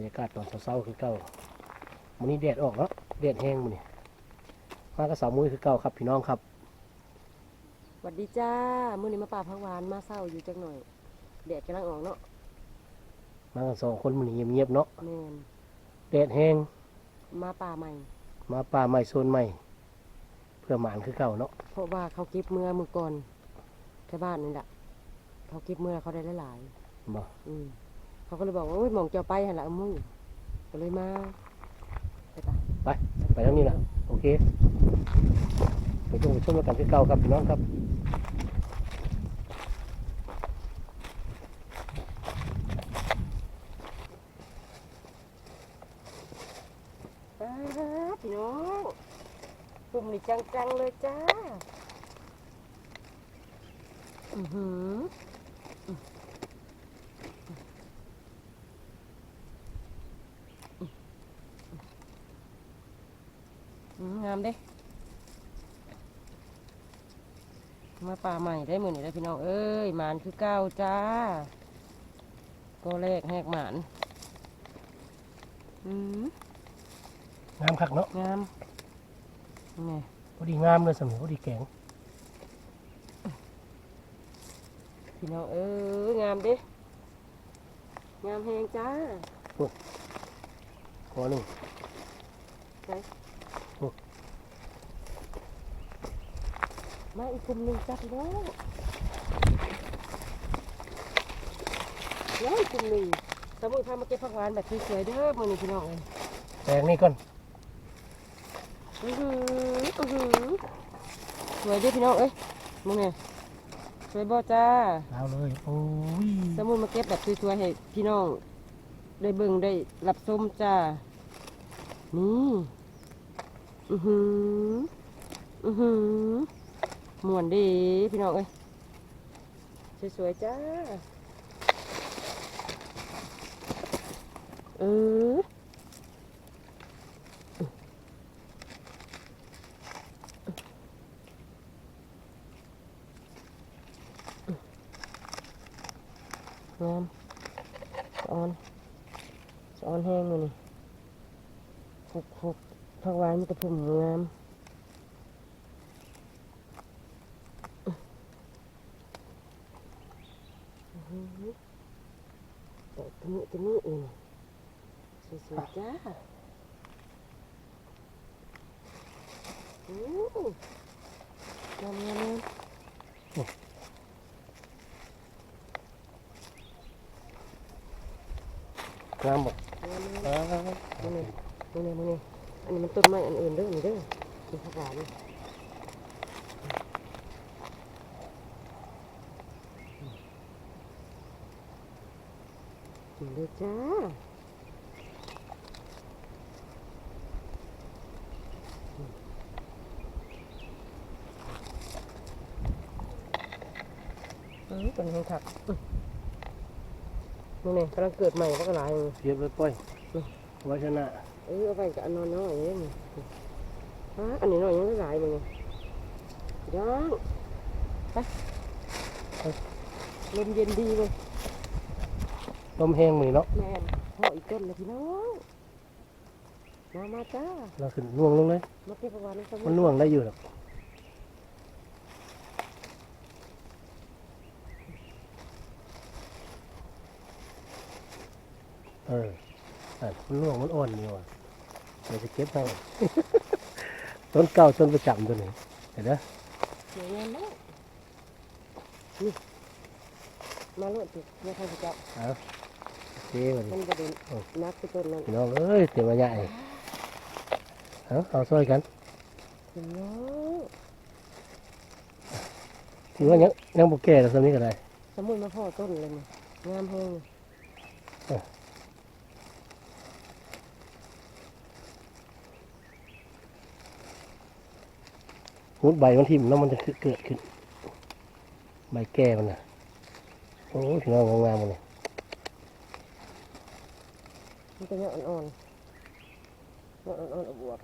รยากาศตอนเช้าๆคือเก่ามื้อนี้แดดออกเนาะแดดแห้งมื้อนี้มากับสาวมุ้ยคือเก่าครับพี่น้องครับสวัสดีจ้ามื้อนี้มาป่าพักหวานมาเศร้าอยู่จักหน่อยแดดกำลังออกเนาะมากันสองคนมื้อนี้เงียบๆเนาะแม่นแดดแห้งมาป่าใหม่ มาป่าใหม่โซนใหม่ เพื่อหมานคือเก่าเนาะเพราะว่าเขาเก็บเมื่อมือก่อนแค่บ้านนี่แหละเขาเก็บเมื่อเขาได้หลายบ่ๆอืม เขาก็เลยบอกว่าโอ้ยหมองเจ้าไปหันละเอามึงก็เลยมาไปปะไปไปทางนี้ล่ะโอเคไปชมไปชมกันคือเก่าครับพี่น้องครับป้าดพี่น้องปุ่มนี่จังๆเลยจ้า อือหืออืมอืมงามเด้ มาป่าใหม่ได้หมือนี่ได้อพี่น้องเอ้ยหมานคือเก้าจ้าก็แรกแหกหมานอืมงามคักเนาะงามนี่พอดีงามเลยสมุนพอดีแกงพี่น้องเอ้ยงามเด้งามแหงจ้าขอหนึ่ง มาอีกกลุ่มหนึ่งจ้าพี่น้องแล้วอีกกลุ่มหนึ่งสมุนพามาเก็บผักหวานแบบสวยๆเด้อมือนี่พี่น้องเอ้ยแตงนี่ก่อนอือหืออือหือสวยเด้อพี่น้องเอ้ยมึงเนี่ยสวยบ่จ้า เอาเลยโอ้ยสมุนมาเก็บแบบสวยๆให้พี่น้อง ได้เบิ่งได้รับชมจ้า นี่ อือหืออือหือ มวนดีพี่น้องเอ้ยสวยๆจ้า เอองามสะออนสะออนแห้งเลยนี่หุบหุบผักหวานมีแต่ผุ่มงามอื้อหือแต่ตัวนี้ตัวนี้เองสวยๆจ้า อู้งามงามงามงามบอกงามงามอ้าวมึงนี่มึงนี่มึงนี่อันนี้มันต้นไม้อันอื่น เด้อนี่เด้อมีผักหวานนี่กินเลยจ้าอืมเป็นให้ถักอืมมึงนี่กำลังเกิดใหม่ก็กระไรเลยเรียบร้อยป้อยวัชนะเออเอาไปกับอันนอนน้อยเองฮะอันนี้น้อยยังไม่หลายมึงไงย่างไปไปลมเย็นดีเลยลมแห้งมือเนาะแม่นพ่ออีกต้นเลยพี่น้องมามาจ้าเราขึ้นล่วงลงเลยมาเก็บประวันนี้มันล่วงได้อยู่หรอ เอออะมันล่วงมันอ่อนนี่ว่ะเดี๋ยวจะเก็บให้ต้นเก่าต้นประจำตัวนี้เห็นไหมสวยงามมากนี่มาโลดสิมาใครจะจับเอาโอเควันมันี้นประเด็นนักไปต้นนั้นพี่น้องเอ้ยเต็มมาใหญ่เอาเอาซอยกันพี่น้องถือว่ายังยังบุกแก่แล้วสนี้ก็ได้สมุนมาพ่อต้นเลยนี่งามแห้ง นี่มุดใบมันทิ่มแล้วมันจะเกิดขึ้น ใบแก่มันน่ะโอ้ยพี่น้องงามๆมันเลยมันจะเนื้ออ่อนๆเนื้ออ่อนๆอวบ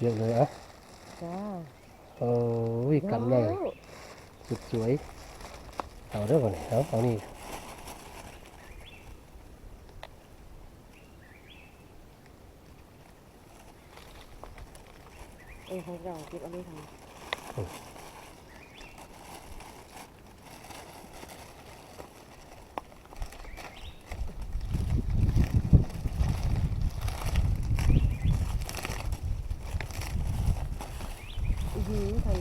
เยอะเลยอะๆจ้าโอ้ยกันใหญ่สุดสวยเอาเด้อก่อนนี่เอาเอานี่ อขอเราเก็บเอาเลยทางอือหือทาง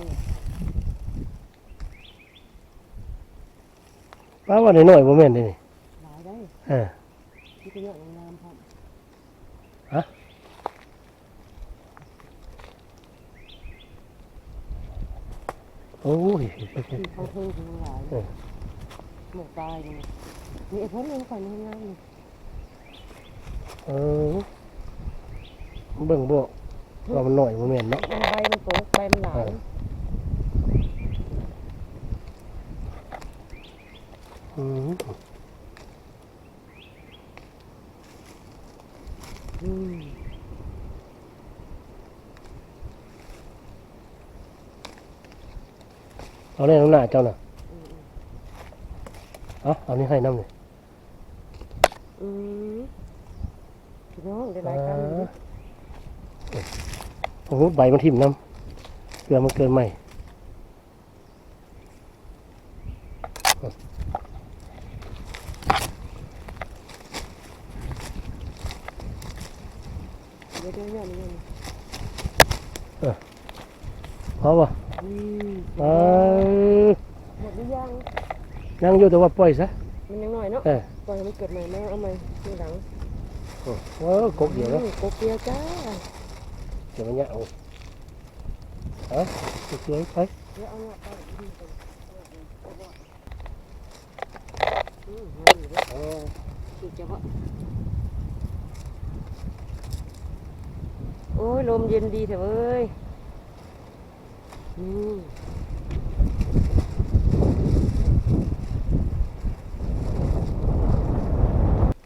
ป้าว่าน้อยๆบ่แม่นเด้นี่ หลายได้ เออ ที่เป็นเรื่องงามพร้อม โอ้ยที่เขาเพิ่งถึงหลายเออหมกตายนี่มีไอ้พ้นลงก่อนนี่งามนี่เออเบิ่งบ่ว่ามันน้อยบ่แม่นเนาะมันใบมันโตใบมันหลายอืมอืม เอาแน่น้ำหน้าเจ้าน่ะอืมเอาเอานี่ให้น้ำนี่อืมพี่น้องได้หลายกันอยู่ผมรุดใบมันทิ่มน้ำเกลือมันเกินใหม่เดี๋ยวเดี๋ยวเนี่ยนี่เพราะว่าอืม เออหมดหรือยังยังอยู่แต่ว่าปล่อยซะมันยังหน่อยเนาะเออปล่อยให้มันเกิดใหม่แม่เอาใหม่ทีหลังเออกกเดียวแล้วอืมกบเดียวจ้าเดี๋ยวมันเนี่ยเอาเอาสวยๆไปเดี๋ยวเอาเนี่ยไปอืมอืมเอาอยู่เด้อเออถูกจะว่าโอ้ยลมเย็นดีเถอะเว้ย อืม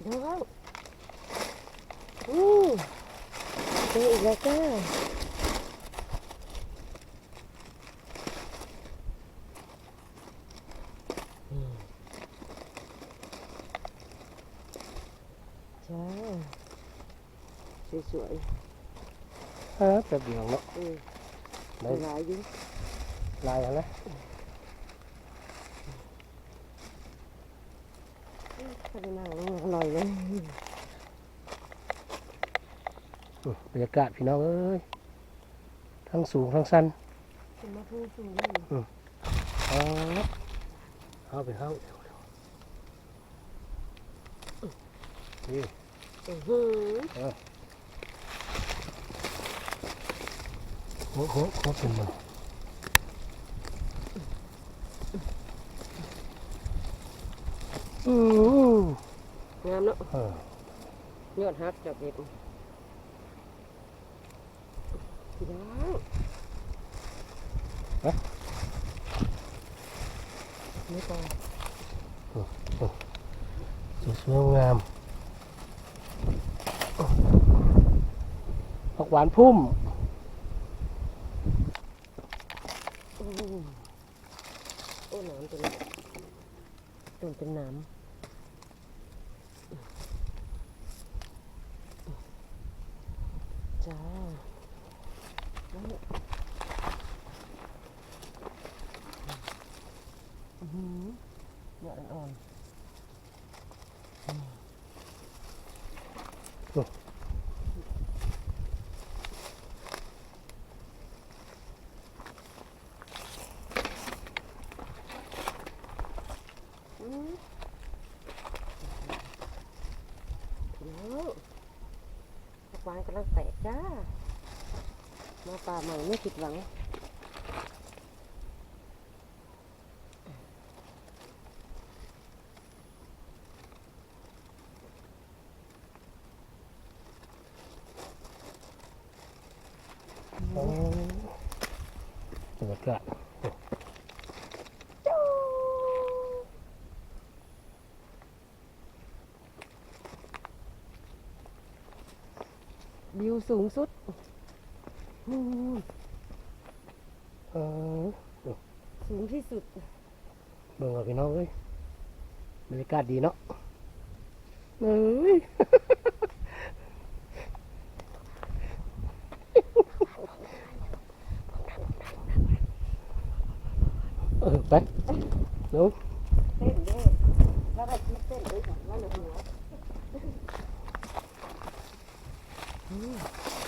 เดี๋ยวเอาอืมเจออี ได้หลายอยู่ลายอะไรถ้าไปนั่งแล้วอร่อยเลยอืมบรรยากาศพี่น้องเอ้ย ทั้งสูงทั้งสั้นเป็นมาพูดสูงเอาเอาไปเอานี่อือ หือโอ้โหโคตรเป็นมันอืมงามเนาะเออยอดฮักดอกเด็ดพี่น้องไม่ต่อสวยๆงามผักหวานพุ่ม โอ้โอ้น้ำตัวนี้ตัวเป็นน้ำจ้าอือ วผักหวานกำลังแตกจ้า มาป่าใหม่ไม่ผิดหวัง วิวสูงสุดออสูงที่สุด เบิ่งเอาพี่น้องเอ้ยบรรยากาศดีเนาะเฮ้ยเออไปเร็วเต้นด้แล้วก็คิดเต้นด้วยว่าหนูหัว 음.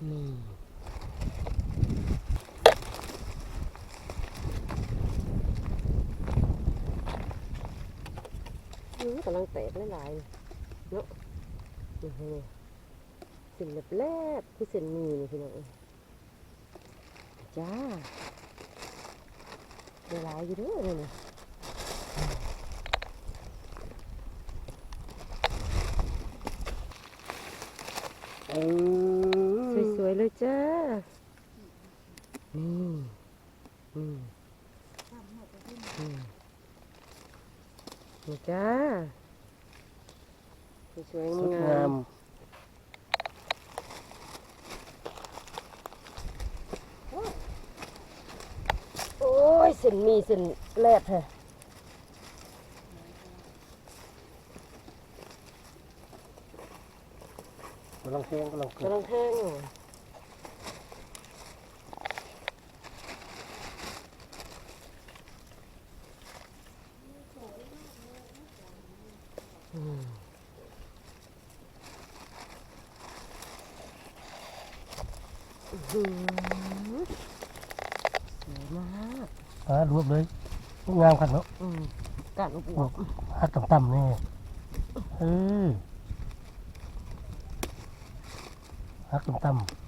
นี่กำลังแตกหลายๆเนาะนี่ให้นี่ส้นแลบๆคือเส้นมีนี่พี่น้องจ้าได้หลายอยู่เด้อเนี่เออสวยๆ เลยจ้า นี่อืมอืมนี่จ้า สวยสดๆงางามมโอ้ยเส้นหมีเส้นแลบแท้กำลังแทงกำลังเกิดกำลังแห้งอยู่อืมอื้อหือ สวยมากอ่ารวบเลยงามขันเนาะอืมกาดอบวบฮัดต่ำๆนี่เออฮักต่ำๆ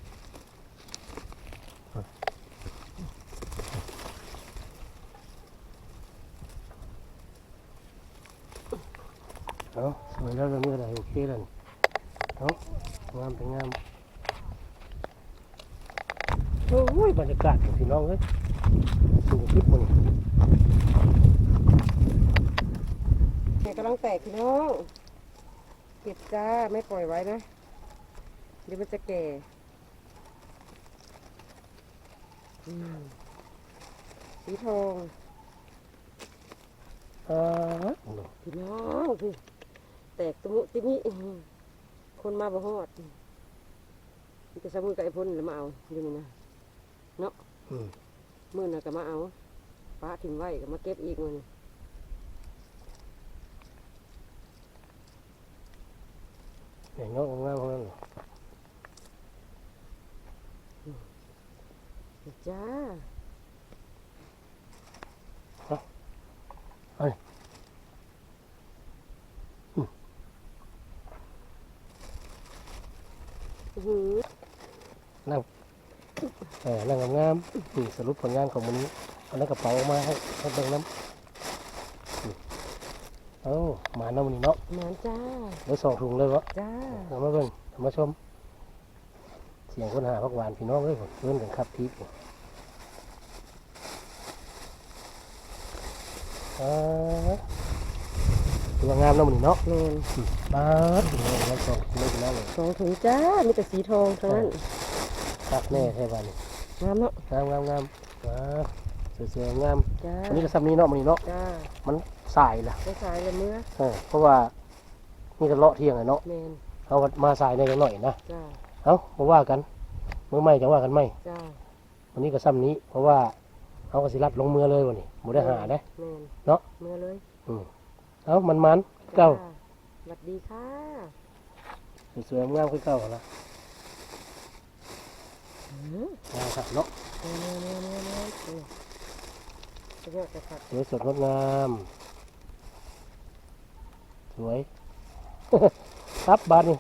เอาสวยแล้วเราเมื่อไหร่โอเคแล้วนี่เอางามเป็นงาม โอ้ยบรรยากาศของพี่น้องเอ้ยสูงทิพย์มันแม่กำลังแตกพี่น้องเก็บจ้าไม่ปล่อยไว้นะ เดี๋ยวมันจะแก่อืมสีทองอ่าพี่น้องพี่แตกตะมุติมิอื้อหือคนมาบ่ฮอดมีแต่สมุนกับไอ้พ่นแล้วมาเอาอยู่นี่นะ เนาะอืมมื่อน่ะก็มาเอาป้าถิ่มไว้ก็มาเก็บอีกมันอย่างงอกงามๆของนั้นเหรอจ้าอื้อหือ เออนั่งงามๆนี่สรุปผลงานของวันนี้เอาแล้วกระเป๋าออกมาให้ให้เบิ่งน้ำนี่เอ้าหมาน้ำมันนี่เนาะหมานจ้าไว้สองถุงเลยวะจ้า เอามาเบิ่งเอามาชม เสียงคนหาพักหวานพี่น้องเลยผมเพื่อนกันครับพีกนี่อ่าตัวงามน้ำมันนี่เนาะแมนบ้าดพี่น้องเราสองเลยพี่น้องเลยสองถุงจ้า มีแต่สีทองทั้งนั้นครับแน่แท้บ้านนี่ งามเนาะงามงามงามว้าสวยๆงามจ้าวันนี้ก็ซ้ำนี้เนาะมันนี่เนาะจ้ามันสายล่ะไปสายเลยเมื่อเออเพราะว่านี่ก็เลาะเที่ยงอะเนาะแมนเอามาสายในจังหน่อยนะจ้าเอามาว่ากันเมื่อไม่จะว่ากันไหมจ้าวันนี้ก็ซ้ำนี้ เพราะว่าเอากระสิรัดลงมือเลยวันนี้บ่ได้หาได้แมนเนาะเมื่อเลยอืมเอามันมันๆเก้าจ้สวัสดีค่ะสวยๆงามคือเก้าหั่นละ อืมามครับเนาะเมื่อเมื่อเมื่อเมื่อเมื่อเออสุดยอดจะขัดสวยสดงดงาม สวย ครับบานนี่